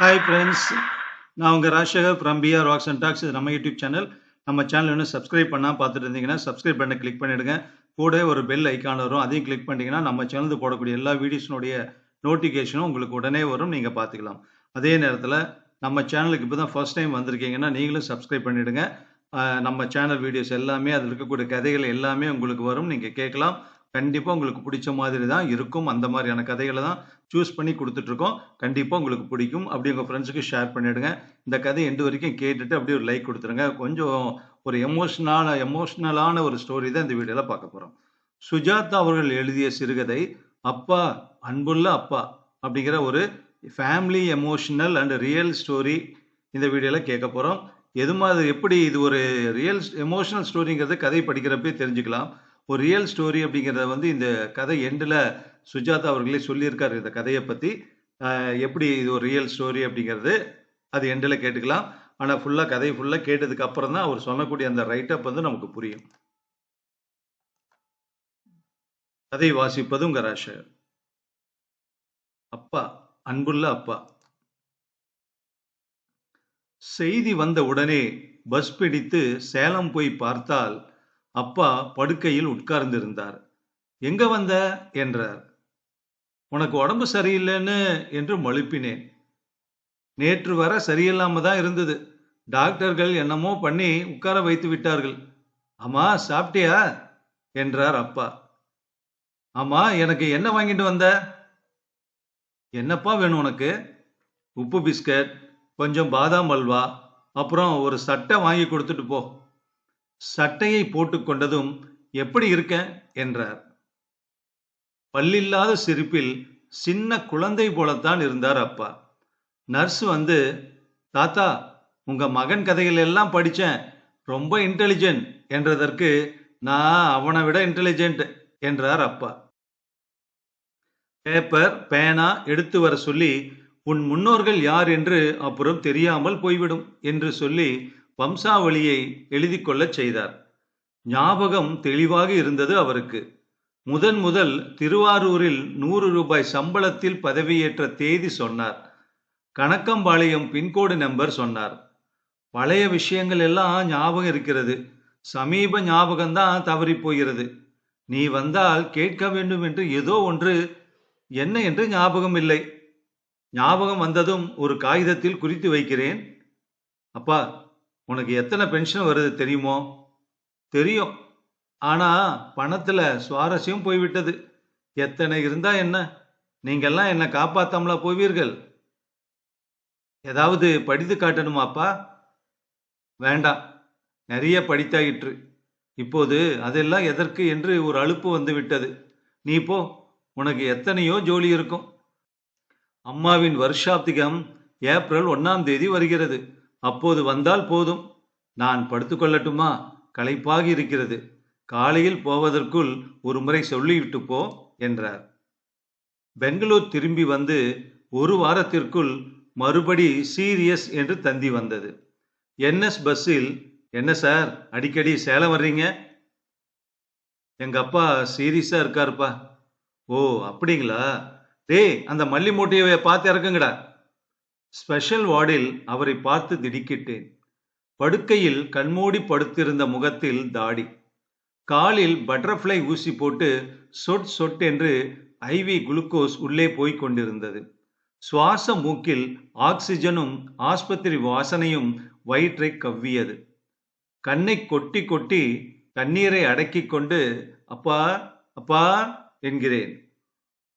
Hi friends நான் உங்கள் Rajasekar from PR rocks and talks இது நம்ம யூடியூப் சேனல் நம்ம சேனல் இன்னும் சப்ஸ்கிரைப் பண்ணால் பார்த்துட்டு இருந்தீங்கன்னா சப்ஸ்கிரைப் பண்ண கிளிக் பண்ணிவிடுங்க கூட ஒரு பெல் ஐக்கான் வரும். அதையும் கிளிக் பண்ணிட்டீங்கன்னா நம்ம சேனலுக்கு போடக்கூடிய எல்லா வீடியோஸினுடைய நோட்டிஃபிகேஷனும் உங்களுக்கு உடனே வரும். நீங்கள் பார்த்துக்கலாம். அதே நேரத்தில் நம்ம சேனலுக்கு இப்போ தான் ஃபர்ஸ்ட் டைம் வந்திருக்கீங்கன்னா நீங்களும் சப்ஸ்கிரைப் பண்ணிவிடுங்க நம்ம சேனல் வீடியோஸ் எல்லாமே அதில் இருக்கக்கூடிய கதைகள் எல்லாமே உங்களுக்கு வரும். நீங்கள் கேட்கலாம். கண்டிப்பாக உங்களுக்கு பிடிச்ச மாதிரி தான் இருக்கும். அந்த மாதிரியான கதைகளை தான் சூஸ் பண்ணி கொடுத்துட்ருக்கோம். கண்டிப்பாக உங்களுக்கு பிடிக்கும். அப்படி உங்கள் ஃப்ரெண்ட்ஸுக்கு ஷேர் பண்ணிவிடுங்க இந்த கதை எண்டு வரைக்கும் கேட்டுட்டு அப்படியே ஒரு லைக் கொடுத்துருங்க. கொஞ்சம் ஒரு எமோஷ்னலான எமோஷ்னலான ஒரு ஸ்டோரி தான் இந்த வீடியோவில் பார்க்க போகிறோம் சுஜாதா அவர்கள் எழுதிய சிறுகதை அப்பா அன்புள்ள அப்பா அப்படிங்கிற ஒரு family emotional and real story இந்த வீடியோவில் கேட்க போகிறோம் எது மாதிரி எப்படி இது ஒரு ரியல் எமோஷனல் ஸ்டோரிங்கிறது கதை படிக்கிறப்பே தெரிஞ்சுக்கலாம். ஒரு ரியல் ஸ்டோரி அப்படிங்கிறத வந்து இந்த கதை எண்டில் சுஜாதா அவர்களே சொல்லியிருக்காரு இந்த கதையை பற்றி எப்படி இது ஒரு ரியல் ஸ்டோரி அப்படிங்கிறது அது எண்டில் கேட்டுக்கலாம். ஆனால் ஃபுல்லாக கதை ஃபுல்லாக கேட்டதுக்கு அப்புறம் தான் அவர் சொல்லக்கூடிய அந்த ரைட்டப் வந்து நமக்கு புரியும். கதை வாசிப்பது உங்கள் ராஷர் அப்பா அன்புள்ள அப்பா. செய்தி வந்த உடனே பஸ் பிடித்து சேலம் போய் பார்த்தால் அப்பா படுக்கையில் உட்கார்ந்திருந்தார். எங்க வந்த? என்றார். உனக்கு உடம்பு சரியில்லைன்னு என்று மழுப்பினேன். நேற்று வர சரியில்லாம தான் இருந்தது. டாக்டர்கள் என்னமோ பண்ணி உட்கார வைத்து விட்டார்கள். அம்மா சாப்பிட்டியா? என்றார் அப்பா. அம்மா எனக்கு என்ன வாங்கிட்டு வந்த? என்னப்பா வேணும் உனக்கு? உப்பு பிஸ்கட் கொஞ்சம் பாதாம் அல்வா அப்புறம் ஒரு சட்டை வாங்கி கொடுத்துட்டு போ. சட்டையை போட்டுக்கொண்டதும் எப்படி இருக்க? என்றார். பல்லில்லாத சிரிப்பில் சின்ன குழந்தை போலத்தான் இருந்தார் அப்பா. நர்ஸ் வந்து தாத்தா உங்க மகன் கதைகள் எல்லாம் படித்தேன் ரொம்ப இன்டெலிஜென்ட் என்றதற்கு நான் அவனை விட இன்டெலிஜென்ட் என்றார் அப்பா. பேப்பர் பேனா எடுத்து வர சொல்லி உன் முன்னோர்கள் யார் என்று அப்புறம் தெரியாமல் போய்விடும் என்று சொல்லி வம்சாவளியை எழுதி கொள்ளச் செய்தார். ஞாபகம் தெளிவாக இருந்தது அவருக்கு. முதன் முதல் திருவாரூரில் நூறு ரூபாய் சம்பளத்தில் பதவியேற்ற தேதி சொன்னார். கணக்கம்பாளையம் பின்கோடு நம்பர் சொன்னார். பழைய விஷயங்கள் எல்லாம் ஞாபகம் இருக்கிறது. சமீப ஞாபகம்தான் தவறி போகிறது. நீ வந்தால் கேட்க வேண்டும் என்று ஏதோ ஒன்று. என்ன என்று ஞாபகம் இல்லை. ஞாபகம் வந்ததும் ஒரு காகிதத்தில் குறித்து வைக்கிறேன். அப்பா உனக்கு எத்தனை பென்ஷன் வருது தெரியுமோ? தெரியும். ஆனால் பணத்தில் சுவாரஸ்யம் போய்விட்டது. எத்தனை இருந்தா என்ன? நீங்கள்லாம் என்னை காப்பாத்தாமலா போவீர்கள். ஏதாவது படித்து காட்டணுமாப்பா? வேண்டாம். நிறைய படித்தாயிற்று. இப்போது அதெல்லாம் எதற்கு என்று ஒரு அலுப்பு வந்து விட்டது நீ போ. உனக்கு எத்தனையோ ஜோலி இருக்கும். அம்மாவின் வருஷாப்திகம் ஏப்ரல் ஒன்னாம் தேதி வருகிறது. அப்போது வந்தால் போதும். நான் படுத்துக்கொள்ளட்டுமா? களைப்பாகி இருக்கிறது. காலையில் போவதற்குள் ஒரு முறை சொல்லிவிட்டு போ என்றார். பெங்களூர் திரும்பி வந்து ஒரு வாரத்திற்குள் மறுபடி சீரியஸ் என்று தந்தி வந்தது. என்எஸ் பஸ்ஸில் என்ன சார் அடிக்கடி சேலம் வர்றீங்க? எங்க அப்பா சீரியஸா இருக்காருப்பா. ஓ அப்படிங்களா? டேய் அந்த மல்லி மூட்டையை பார்த்து இறக்குங்கடா. ஸ்பெஷல் வார்டில் அவரை பார்த்து திடுக்கிட்டேன். படுக்கையில் கண்மூடி படுத்திருந்த முகத்தில் தாடி. காலில் பட்டர்ஃப்ளை ஊசி போட்டு சொட் சொட் என்று ஐவி குளுக்கோஸ் உள்ளே போய்க் கொண்டிருந்தது. சுவாச மூக்கில் ஆக்சிஜனும் ஆஸ்பத்திரி வாசனையும் வயிற்றை கவ்வியது. கண்ணை கொட்டி கொட்டி கண்ணீரை அடக்கிக் கொண்டு அப்பா அப்பா என்கிறேன்.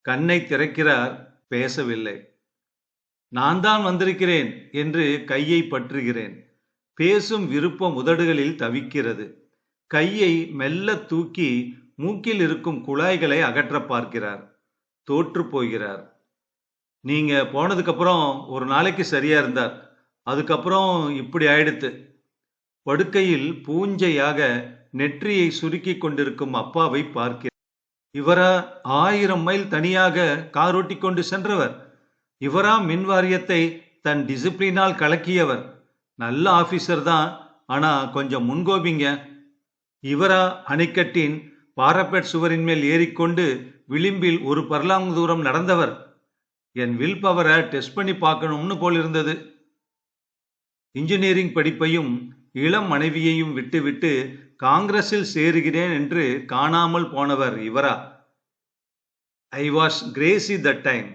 கண்ணை திறக்கிறார் பேசவில்லை. நான் தான் வந்திருக்கிறேன் என்று கையை பற்றுகிறேன். பேசும் விருப்பம் உதடுகளில் தவிக்கிறது. கையை மெல்ல தூக்கி மூக்கில் இருக்கும் குழாய்களை அகற்ற பார்க்கிறார். தோற்று போகிறார். நீங்க போனதுக்கு அப்புறம் ஒரு நாளைக்கு சரியா இருந்தார். அதுக்கப்புறம் இப்படி ஆயிடுத்து. படுக்கையில் பூஞ்சையாக நெற்றியை சுருக்கி கொண்டிருக்கும் அப்பாவை பார்க்கிறார். இவரா ஆயிரம் மைல் தனியாக காரோட்டி கொண்டு சென்றவர். இவரா மின் வாரியத்தை தன் டிசிப்ளினால் கலக்கியவர். நல்ல ஆபீசர் தான். ஆனா கொஞ்சம் முன்கோபிங்க. இவரா அணைக்கட்டின் பாரப்பேட் சுவரின் மேல் ஏறிக்கொண்டு விளிம்பில் ஒரு பர்லாங் தூரம் நடந்தவர். என் வில் பவரை டெஸ்ட் பண்ணி பார்க்கணும்னு போல் இருந்தது இன்ஜினியரிங் படிப்பையும் இளம் மனைவியையும் விட்டுவிட்டு காங்கிரஸில் சேருகிறேன் என்று காணாமல் போனவர் இவரா. I was crazy the time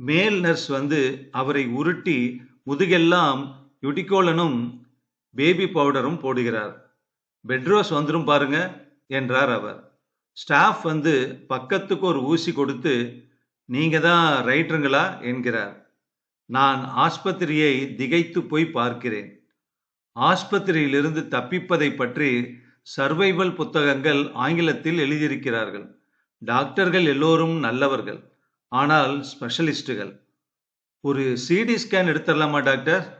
மேல் நர்ஸ் வந்து அவரை உருட்டி முதுகெல்லாம் யுடிகோலனும் பேபி பவுடரும் போடுகிறார். பெட்ரோஸ் வந்துடும் பாருங்க என்றார் அவர். ஸ்டாஃப் வந்து பக்கத்துக்கு ஒரு ஊசி கொடுத்து நீங்க தான் ரைட்டருங்களா? என்கிறார். நான் ஆஸ்பத்திரியை திகைத்து போய் பார்க்கிறேன். ஆஸ்பத்திரியிலிருந்து தப்பிப்பதை பற்றி சர்வைவல் புத்தகங்கள் ஆங்கிலத்தில் எழுதியிருக்கிறார்கள். டாக்டர்கள் எல்லோரும் நல்லவர்கள். ஆனால் ஸ்பெஷலிஸ்டுகள். ஒரு சிடி ஸ்கேன் எடுத்துடலாமா டாக்டர்?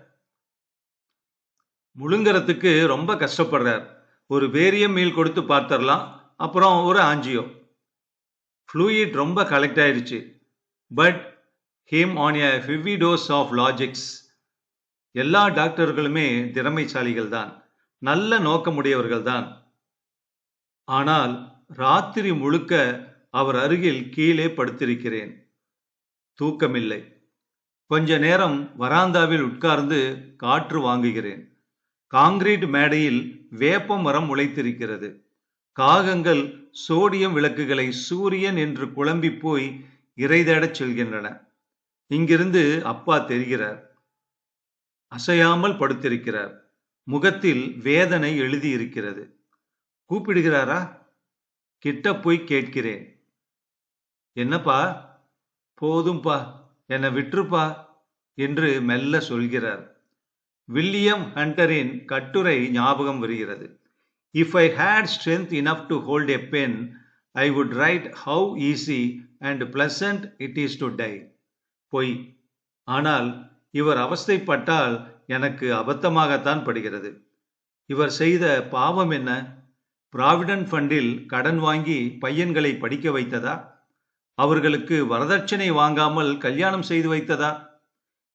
முழுங்கறதுக்கு ரொம்ப கஷ்டப்படுறார். ஒரு வேரியம் மீல் கொடுத்து பார்த்துடலாம். அப்புறம் ஒரு ஆஞ்சியோ. ஃப்ளூயிட் ரொம்ப கலெக்ட் ஆயிடுச்சு put him on a heavy dose of Lasix எல்லா டாக்டர்களுமே திறமைசாலிகள் தான் நல்ல நோக்கமுடையவர்கள் தான் ஆனால் ராத்திரி முழுக்க அவர் அருகில் கீழே படுத்திருக்கிறேன். தூக்கமில்லை. கொஞ்ச நேரம் வராந்தாவில் உட்கார்ந்து காற்று வாங்குகிறேன். காங்கிரீட் மேடையில் வேப்ப மரம் முளைத்திருக்கிறது. காகங்கள் சோடியம் விளக்குகளை சூரியன் என்று குழம்பி போய் இறைதேடச் செல்கின்றன. இங்கிருந்து அப்பா தெரிகிறார். அசையாமல் படுத்திருக்கிறார். முகத்தில் வேதனை எழுதியிருக்கிறது. கூப்பிடுகிறாரா? கிட்ட போய் கேட்கிறேன். என்னப்பா? போதும்பா என்னை விட்டுருப்பா என்று மெல்ல சொல்கிறார். வில்லியம் ஹண்டரின் கட்டுரை ஞாபகம் வருகிறது. If I had strength enough to hold a pen I would write how easy and pleasant it is to die பொய். ஆனால் இவர் அவஸ்தைப்பட்டால் எனக்கு அபத்தமாகத்தான் படுகிறது. இவர் செய்த பாவம் என்ன? ப்ராவிடன்ட் ஃபண்டில் கடன் வாங்கி பையன்களை படிக்க வைத்ததா? அவர்களுக்கு வரதட்சணை வாங்காமல் கல்யாணம் செய்து வைத்ததா?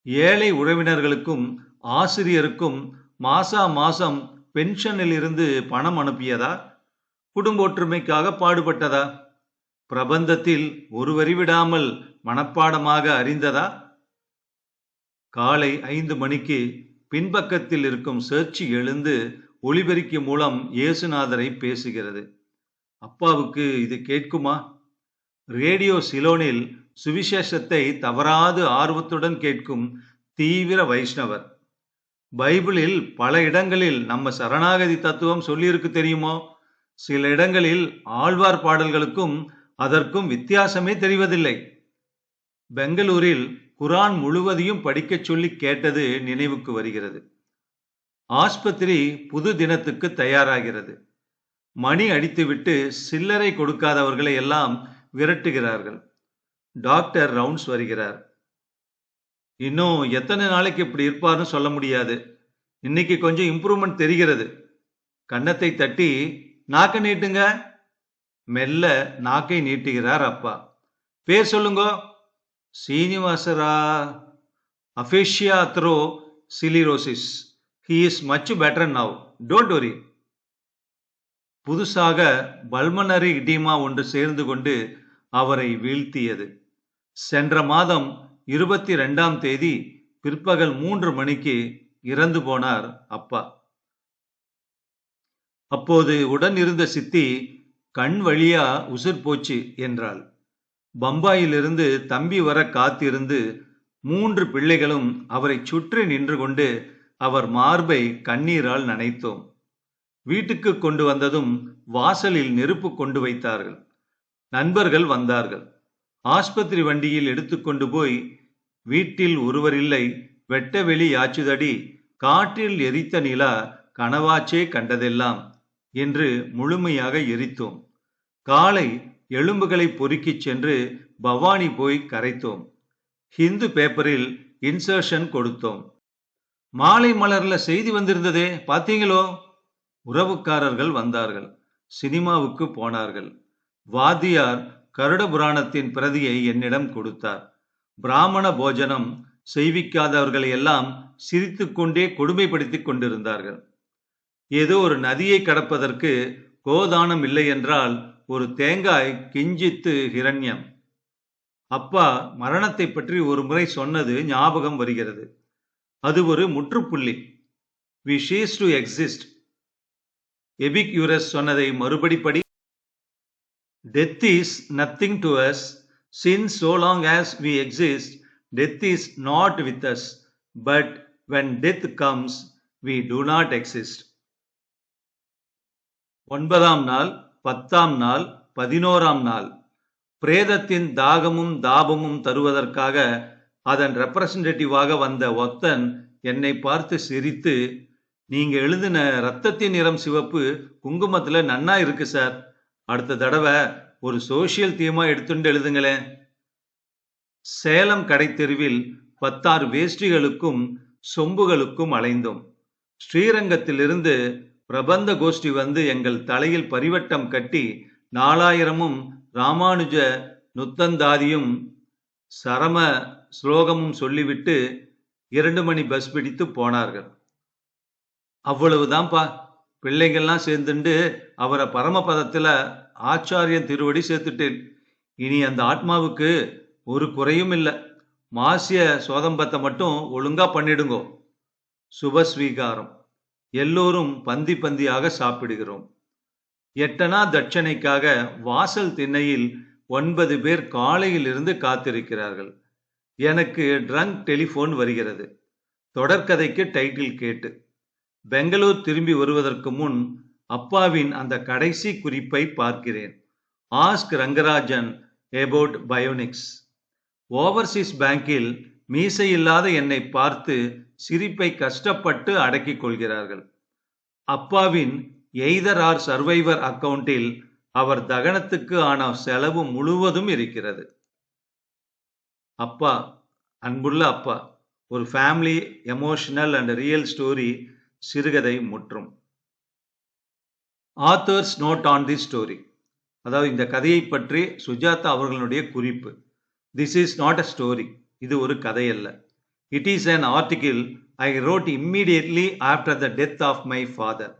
ஏழை உறவினர்களுக்கும் ஆசிரியருக்கும் மாசா மாசம் பென்ஷனில் இருந்து பணம் அனுப்பியதா? குடும்ப ஒற்றுமைக்காக பாடுபட்டதா? பிரபந்தத்தில் ஒரு வரி விடாமல் மனப்பாடமாக அறிந்ததா? காலை ஐந்து மணிக்கு பின்பக்கத்தில் இருக்கும் சேர்ச்சி எழுந்து ஒளிபெருக்கி மூலம் இயேசுநாதரை பேசுகிறது. அப்பாவுக்கு இது கேட்குமா? ரேடியோ சிலோனில் சுவிசேஷத்தை தவறாது ஆர்வத்துடன் கேட்கும் தீவிர வைஷ்ணவர். பைபிளில் பல இடங்களில் நம்ம சரணாகதி தத்துவம் சொல்லியிருக்கு தெரியுமோ? சில இடங்களில் ஆழ்வார் பாடல்களுக்கும் அதற்கும் வித்தியாசமே தெரிவதில்லை. பெங்களூரில் குரான் முழுவதையும் படிக்கச் சொல்லி கேட்டது நினைவுக்கு வருகிறது. ஆஸ்பத்திரி புது தினத்துக்கு தயாராகிறது. மணி அடித்துவிட்டு சில்லறை கொடுக்காதவர்களை எல்லாம் விரட்டுகிறார்கள். டாக்டர் ரவுண்ட்ஸ் வருகிறார். இன்னும் எத்தனை நாளைக்கு இப்படி இருப்பார்னு சொல்ல முடியாது. இன்னைக்கு கொஞ்சம் இம்ப்ரூவ்மெண்ட் தெரிகிறது. கன்னத்தை தட்டி நாக்க நீட்டுங்க. மெல்ல நாக்கை நீட்டுகிறார் அப்பா. பேர் சொல்லுங்க. சீனிவாசரா. Aphasia through sclerosis. He is much better now don't worry புதுசாக பல்மனரி இடீமா ஒன்று சேர்ந்து கொண்டு அவரை வீழ்த்தியது. சென்ற மாதம் இருபத்தி ரெண்டாம் தேதி பிற்பகல் மூன்று மணிக்கு இறந்து போனார் அப்பா. அப்போது உடன் இருந்த சித்தி கண் வழியா உசிர் போச்சு என்றாள். பம்பாயிலிருந்து தம்பி வர காத்திருந்து மூன்று பிள்ளைகளும் அவரை சுற்றி நின்று கொண்டு அவர் மார்பை கண்ணீரால் நனைத்தோம். வீட்டுக்கு கொண்டு வந்ததும் வாசலில் நெருப்பு கொண்டு வைத்தார்கள். நண்பர்கள் வந்தார்கள். ஆஸ்பத்திரி வண்டியில் எடுத்துக்கொண்டு போய் வீட்டில் ஒருவர் இல்லை வெட்ட வெளி யாச்சுதடி காற்றில் எரித்த நிலா கனவாச்சே கண்டதெல்லாம் என்று முழுமையாக எரித்தோம். காலை எலும்புகளை பொறுக்கிச் சென்று பவானி போய் கரைத்தோம். ஹிந்து பேப்பரில் இன்சர்ஷன் கொடுத்தோம். மாலை மலர்ல செய்தி வந்திருந்ததே பாத்தீங்களோ உறவுக்காரர்கள் வந்தார்கள். சினிமாவுக்கு போனார்கள். வாத்தியார் கருட புராணத்தின் பிரதியை என்னிடம் கொடுத்தார். பிராமண போஜனம் செய்விக்காதவர்களை எல்லாம் சிரித்துக்கொண்டே கொடுமைப்படுத்திக் கொண்டிருந்தார்கள். ஏதோ ஒரு நதியை கடப்பதற்கு கோதானம் இல்லை என்றால் ஒரு தேங்காய் கிஞ்சித்து ஹிரண்யம். அப்பா மரணத்தை பற்றி ஒரு முறை சொன்னது ஞாபகம் வருகிறது. அது ஒரு முற்றுப்புள்ளி. We cease to exist Epicurus சொன்னதை மறுபடி படி death is nothing to us since so long as we exist death is not with us but when death comes we do not exist ஒன்பதாம் நாள் பத்தாம் நாள் பதினோராம் நாள். பிரேதத்தின் தாகமும் தாபமும் தருவதற்காக அதன் ரெப்ரசன்டேட்டிவாக வந்த ஒத்தன் என்னை பார்த்து சிரித்து நீங்க எழுதின ரத்தத்தின் நிறம் சிவப்பு குங்குமத்துல நன்னா இருக்கு சார். அடுத்த தடவை ஒரு சோசியல் தீமா எடுத்துட்டு எழுதுங்களேன் சேலம் கடை தெருவில் பத்தாறு வேஷ்டிகளுக்கும் சொம்புகளுக்கும் அலைந்தோம். ஸ்ரீரங்கத்திலிருந்து பிரபந்த கோஷ்டி வந்து எங்கள் தலையில் பரிவட்டம் கட்டி நாலாயிரமும் ராமானுஜ நுத்தந்தாதியும் சரம ஸ்லோகமும் சொல்லிவிட்டு இரண்டு மணி பஸ் பிடித்து போனார்கள். அவ்வளவுதான்ப்பா பிள்ளைங்கள்லாம் சேர்ந்துண்டு அவரை பரமபதத்தில் ஆச்சாரியன் திருவடி சேர்த்துட்டேன். இனி அந்த ஆத்மாவுக்கு ஒரு குறையும் இல்லை. மாசிய சோதம்பத்தை மட்டும் ஒழுங்கா பண்ணிடுங்கோ. சுபஸ்வீகாரம் எல்லோரும் பந்தி பந்தியாக சாப்பிடுகிறோம். எட்டனா தட்சணைக்காக வாசல் திண்ணையில் ஒன்பது பேர் காலையிலிருந்து காத்திருக்கிறார்கள். எனக்கு ட்ரங்க் டெலிஃபோன் வருகிறது. தொடர்கதைக்கு டைட்டில் கேட்டு. பெங்களூர் திரும்பி வருவதற்கு முன் அப்பாவின் அந்த கடைசி குறிப்பை பார்க்கிறேன். Ask Rangarajan about bionics overseas பேங்கில் மீசை இல்லாத என்னை பார்த்து சிரிப்பை கஷ்டப்பட்டு அடக்கிக் கொள்கிறார்கள். அப்பாவின் எய்தர் ஆர் சர்வைவர் அக்கவுண்டில் அவர் தகனத்துக்கு ஆன செலவு முழுவதும் இருக்கிறது. அப்பா அன்புள்ள அப்பா ஒரு family emotional and real story சிறுகதை முற்றும். Author's note on the story அதாவது இந்த கதையை பற்றி சுஜாதா அவர்களுடைய குறிப்பு. This is not a story இது ஒரு கதை அல்ல it is an article I wrote immediately after the death of my father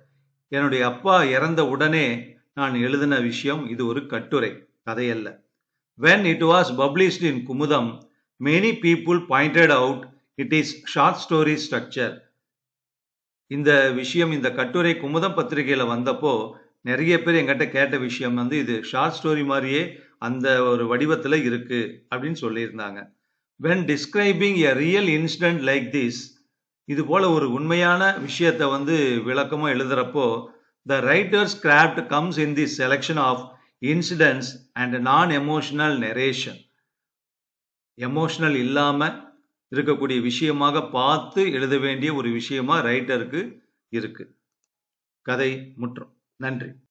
என்னுடைய அப்பா இறந்த உடனே நான் எழுதின விஷயம் இது ஒரு கட்டுரை கதையல்ல. When it was published in Kumudam many people pointed out it is short story structure இந்த விஷயம் இந்த கட்டுரை குமுதம் பத்திரிகையில் வந்தப்போ நிறைய பேர் எங்கிட்ட கேட்ட விஷயம் வந்து இது ஷார்ட் ஸ்டோரி மாதிரியே அந்த ஒரு வடிவத்தில் இருக்கு அப்படின்னு சொல்லியிருந்தாங்க. When describing a real incident like this இது போல ஒரு உண்மையான விஷயத்தை வந்து விளக்கமாக எழுதுறப்போ the writer's craft comes in the selection of incidents and non emotional narration emotional இல்லாமல் இருக்கக்கூடிய விஷயமாக பார்த்து எழுத வேண்டிய ஒரு விஷயமா ரைட்டருக்கு இருக்கு. கதை முற்றும். நன்றி.